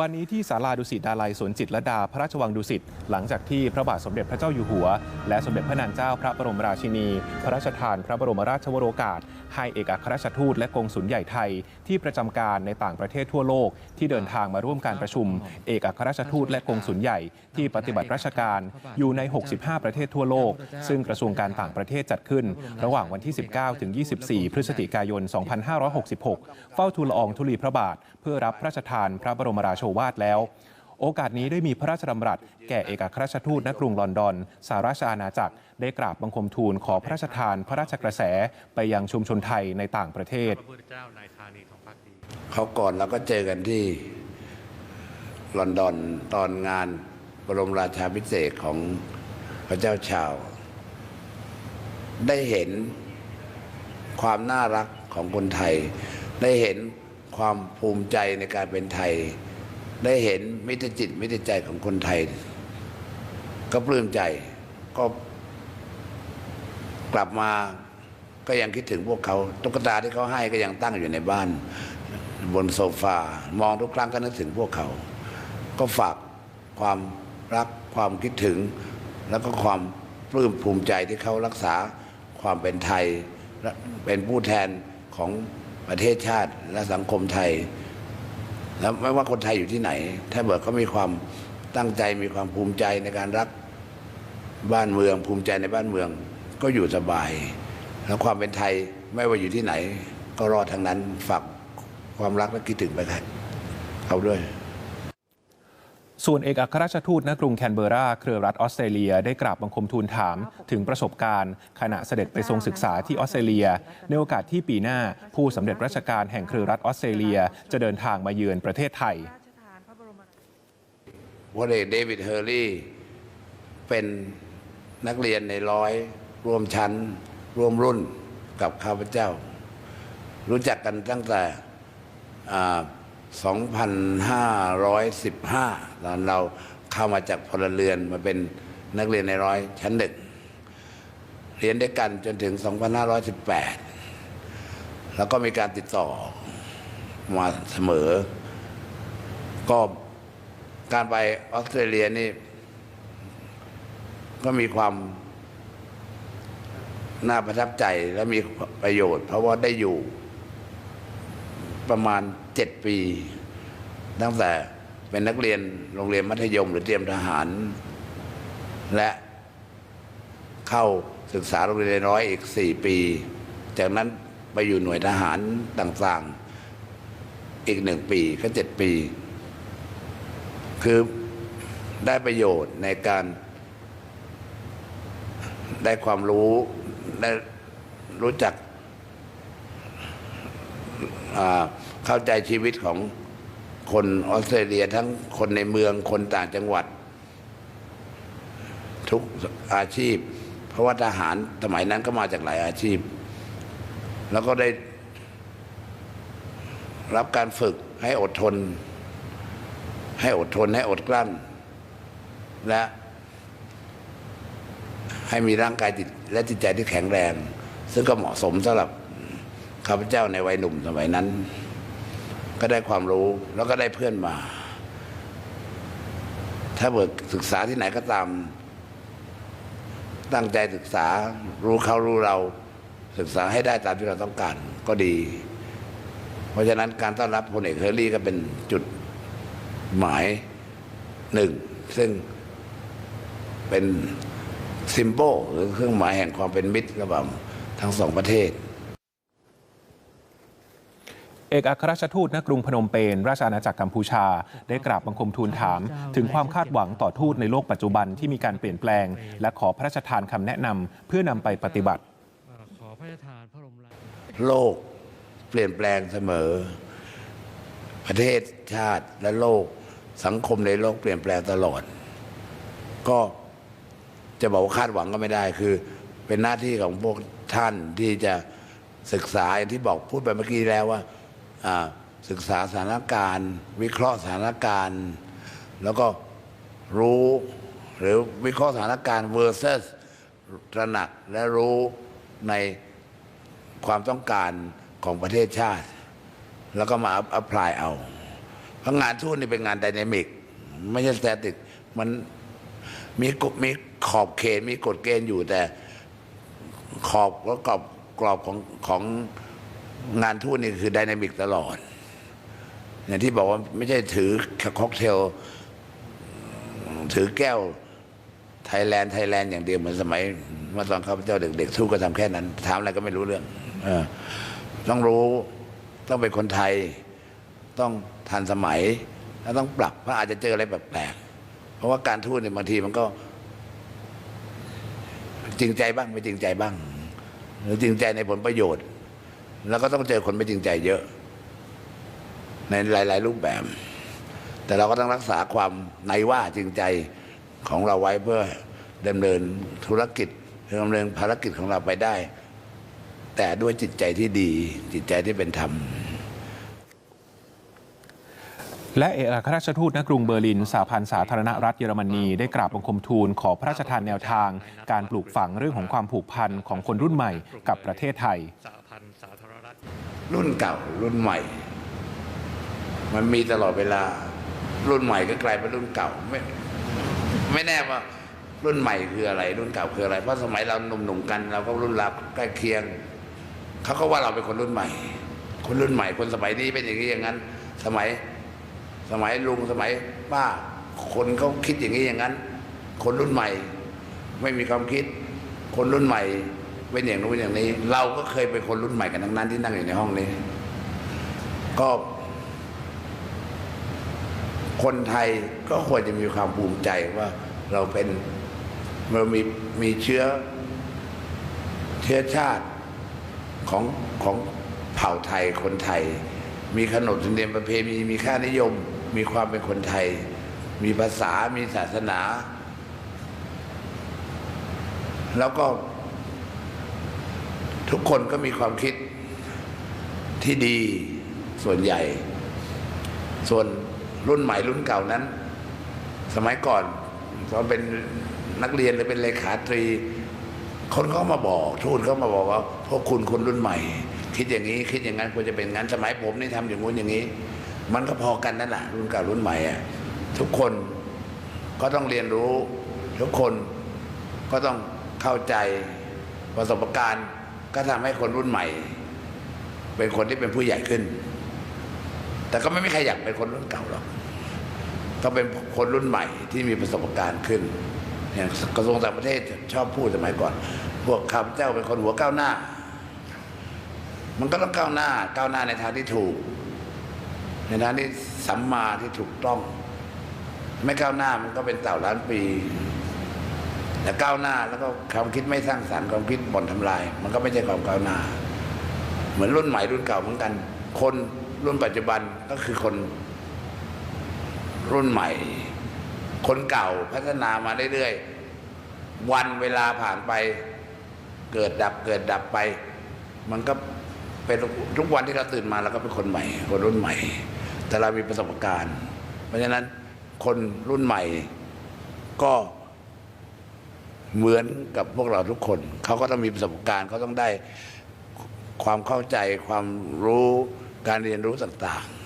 วันนี้ที่ศาลาดุสิตดาลัยสวนจิตรลดาพระราชวังดุสิตหลังจากที่พระบาทสมเด็จพระเจ้าอยู่หัว และสมเด็จพระนางเจ้าพระบรมราชินี พระราชทานพระบรมราชวโรกาส ให้เอกอัครราชทูตและกงสุลใหญ่ไทย ที่ประจำการในต่างประเทศทั่วโลก ที่เดินทางมาร่วมการประชุม เอกอัครราชทูตและกงสุลใหญ่ที่ปฏิบัติราชการอยู่ใน 65 ประเทศทั่วโลก ซึ่งกระทรวงการต่างประเทศจัดขึ้น ระหว่างวันที่ 19ถึง24 พฤศจิกายน 2566 เฝ้าทูลละอองธุลีพระบาท เพื่อรับพระราชทานพระบรมราโชวาทแล้ว โอกาสนี้ได้มีพระราชดำรัส แก่เอกอัครราชทูตณกรุงลอนดอนสหราชอาณาจักร ได้กราบบังคมทูลขอพระราชทาน พระราชกระแสไปยังชุมชนไทยในต่างประเทศพระพุทธเจ้านายธานีทองพักดีเขาก่อนเราก็เจอกันที่ลอนดอนตอนงานบรมราชาพิเศษของพระเจ้าชาว ได้เห็นความน่ารักของคนไทย ได้เห็นความภูมิใจในการเป็นไทย ได้เห็นมิตรจิตมิตรใจของคนไทย ก็ปลื้มใจก็กลับมาก็ยังคิดถึงพวกเขาตุ๊กตาที่เขาให้ก็ยังตั้งอยู่ในบ้าน บนโซฟามองทุกครั้งก็นึกถึงพวกเขา ก็ฝากความรักความคิดถึง แล้วก็ความปลื้มภูมิใจที่เขารักษาความเป็นไทยและเป็นผู้แทนของประเทศชาติและสังคมไทย แล้วไม่ว่าคนไทยอยู่ที่ไหน ถ้าเบิดเขามีความตั้งใจมีความภูมิใจในการรักบ้านเมือง ภูมิใจในบ้านเมืองก็อยู่สบาย แล้วความเป็นไทยไม่ว่าอยู่ที่ไหน ก็รอดทั้งนั้นฝากความรักและคิดถึงไปครับเขาด้วย ส่วนเอกอัครราชทูตณกรุงแคนเบอร์ราเครือรัฐออสเตรเลียได้กราบบังคมทูลถามถึงประสบการณ์ ขณะเสด็จไปทรงศึกษาที่ออสเตรเลีย ในโอกาสที่ปีหน้าผู้สำเร็จราชการแห่งเครือรัฐออสเตรเลียจะเดินทางมาเยือนประเทศไทยพระราชทานพระบรมราชพลเอกเดวิดเฮอร์รี่เป็นนักเรียนในร้อยร่วมชั้น ร่วมรุ่นกับข้าพเจ้า รู้จักกันตั้งแต่อ่า 2,515 ตอนเราเข้ามาจากพลเรือนมาเป็นนักเรียนในร้อยชั้นหนึ่งเรียนด้วยกันจนถึง 2,518 แล้วก็มีการติดต่อมาเสมอ ก็การไปออสเตรเลียนี่ ก็มีความน่าประทับใจและมีประโยชน์ เพราะว่าได้อยู่ ประมาณเจ็ดปี ตั้งแต่เป็นนักเรียนโรงเรียนมัธยมหรือเตรียมทหาร และเข้าศึกษาโรงเรียนร้อยอีกสี่ปี จากนั้นไปอยู่หน่วยทหารต่างๆ อีกหนึ่งปีก็เจ็ดปี คือได้ประโยชน์ในการได้ความรู้ได้รู้จัก เข้าใจชีวิตของคนออสเตรเลียทั้งคนในเมืองคนต่างจังหวัด ทุกอาชีพ เพราะว่าทหารสมัยนั้นก็มาจากหลายอาชีพ แล้วก็ได้รับการฝึกให้อดทน ให้อดทนให้อดกลั้น และให้มีร่างกายจิตและจิตใจที่แข็งแรง ซึ่งก็เหมาะสมสำหรับ ข้าพเจ้าในวัยหนุ่มสมัยนั้น ก็ได้ความรู้แล้วก็ได้เพื่อนมา ถ้าเบิกศึกษาที่ไหนก็ตาม ตั้งใจศึกษารู้เขารู้เราศึกษาให้ได้ตามที่เราต้องการก็ดี เพราะฉะนั้นการต้อนรับพลเอกเฮอร์รี่ก็เป็นจุดหมายหนึ่ง ซึ่งเป็นซิมโบลหรือเครื่องหมายแห่งความเป็นมิตรระหว่างทั้งสองประเทศ เอกอัครราชทูตณกรุงพนมเปญราชอาณาจักรกัมพูชา ได้กราบบังคมทูลถาม ถึงความคาดหวังต่อทูตในโลกปัจจุบันที่มีการเปลี่ยนแปลง และขอพระราชทานคำแนะนำเพื่อนำไปปฏิบัติเอ่อขอพระราชทานพระบรมราชโลกเปลี่ยนแปลงเสมอ ประเทศชาติและโลกสังคมในโลกเปลี่ยนแปลงตลอด ก็จะบอกว่าคาดหวังก็ไม่ได้คือ เป็นหน้าที่ของพวกท่านที่จะศึกษาอย่างที่บอกพูดไปเมื่อกี้แล้วว่าอ่า ศึกษาสถานการณ์ วิเคราะห์สถานการณ์ แล้วก็รู้หรือวิเคราะห์สถานการณ์ versus ตระหนักและรู้ในความต้องการของประเทศชาติ แล้วก็มาอัพพลายเอาเพราะงานทูตนี่เป็นงานไดนามิกไม่ใช่สแตติกมันมีมีขอบเขตมีกฎเกณฑ์อยู่แต่ขอบแล้วกรอบกรอบของของ งานทูตนี่คือไดนามิกตลอด อย่างที่บอกว่าไม่ใช่ถือค็อกเทล ถือแก้วไทยแลนด์ไทยแลนด์อย่างเดียวเหมือนสมัยเมื่อตอนข้าพเจ้าเด็กๆทูตก็ทำแค่นั้น ถามอะไรก็ไม่รู้เรื่องอต้องรู้ต้องเป็นคนไทย ต้องทันสมัย แล้วต้องปรับเพราะอาจจะเจออะไรแปลกๆเพราะว่าการทูตเนี่ยบางทีมันก็จริงใจบ้างไม่จริงใจบ้าง หรือจริงใจในผลประโยชน์ แล้วก็ต้องเจอคนไม่จริงใจเยอะ ในหลาย ๆ รูปแบบ แต่เราก็ต้องรักษาความในว่าจริงใจของเราไว้เพื่อดำเนินธุรกิจดำเนินภารกิจของเราไปได้ แต่ด้วยจิตใจที่ดี จิตใจที่เป็นธรรมและเอกอัครราชทูตณกรุงเบอร์ลินสหพันธ์สาธารณรัฐเยอรมนีได้กราบบังคมทูลขอพระราชทานแนวทาง การปลูกฝังเรื่องของความผูกพันของคนรุ่นใหม่กับประเทศไทย รุ่นเก่า รุ่นใหม่ มันมีตลอดเวลา รุ่นใหม่ก็กลายเป็นรุ่นเก่าไม่ไม่แน่ว่ารุ่นใหม่คืออะไร รุ่นเก่าคืออะไรเพราะสมัยเราหนุ่มๆกัน เราก็รุ่นราวใกล้เคียงเขาก็ว่าเราเป็นคนรุ่นใหม่ คนรุ่นใหม่ คนสมัยนี้เป็นอย่างนี้อย่างนั้น สมัยสมัยลุงสมัยป้าคนเขาคิดอย่างนี้อย่างนั้น คนรุ่นใหม่ ไม่มีความคิด คนรุ่นใหม่ เป็นอย่างนู้นอย่างนี้ เราก็เคยเป็นคนรุ่นใหม่กันทั้งนั้นที่นั่งอยู่ในห้องนี้ ก็ คนไทยก็ควรจะมีความภูมิใจว่าเราเป็นเรามีมีเชื้อ เชื้อชาติของของเผ่าไทยคนไทย มีขนบธรรมเนียมประเพณีมีค่านิยม มีความเป็นคนไทย มีภาษามีศาสนา แล้วก็ ทุกคนก็มีความคิดที่ดีส่วนใหญ่ ส่วนรุ่นใหม่รุ่นเก่านั้น สมัยก่อนตอนเป็นนักเรียนหรือเป็นเลขาตรี คนเขามาบอกทูตเขามาบอกว่าพวกคุณคนรุ่นใหม่ คิดอย่างนี้คิดอย่างนั้นควรจะเป็นงั้นสมัยผมนี่ทำอย่างงู้นอย่างนี้ มันก็พอกันนั่นแหละรุ่นเก่ารุ่นใหม่อะทุกคนก็ต้องเรียนรู้ ทุกคนก็ต้องเข้าใจประสบการณ์ ก็ทำให้คนรุ่นใหม่ เป็นคนที่เป็นผู้ใหญ่ขึ้น แต่ก็ไม่มีใครอยากเป็นคนรุ่นเก่าหรอกต้องเป็นคนรุ่นใหม่ที่มีประสบการณ์ขึ้น อย่างกระทรวงต่างประเทศชอบพูดสมัยก่อน พวกข้าพเจ้าเป็นคนหัวก้าวหน้า มันก็ต้องก้าวหน้าก้าวหน้าในทางที่ถูก ในทางที่สัมมาที่ถูกต้อง ไม่ก้าวหน้ามันก็เป็นเต่าล้านปี แต่ก้าวหน้าแล้วก็ความคิดไม่สร้างสรรค์ความคิดบ่อนทำลาย มันก็ไม่ใช่ความก้าวหน้า เหมือนรุ่นใหม่รุ่นเก่าเหมือนกัน คนรุ่นปัจจุบันก็คือคน รุ่นใหม่ คนเก่าพัฒนามาเรื่อยๆวันเวลาผ่านไป เกิดดับเกิดดับไป มันก็เป็นทุกวันที่เราตื่นมาเราก็เป็นคนใหม่ คนรุ่นใหม่ แต่เรามีประสบการณ์ เพราะฉะนั้นคนรุ่นใหม่ก็ เหมือนกับพวกเราทุกคน เขาก็ต้องมีประสบการณ์เขาต้องได้ความเข้าใจความรู้การเรียนรู้ต่างๆ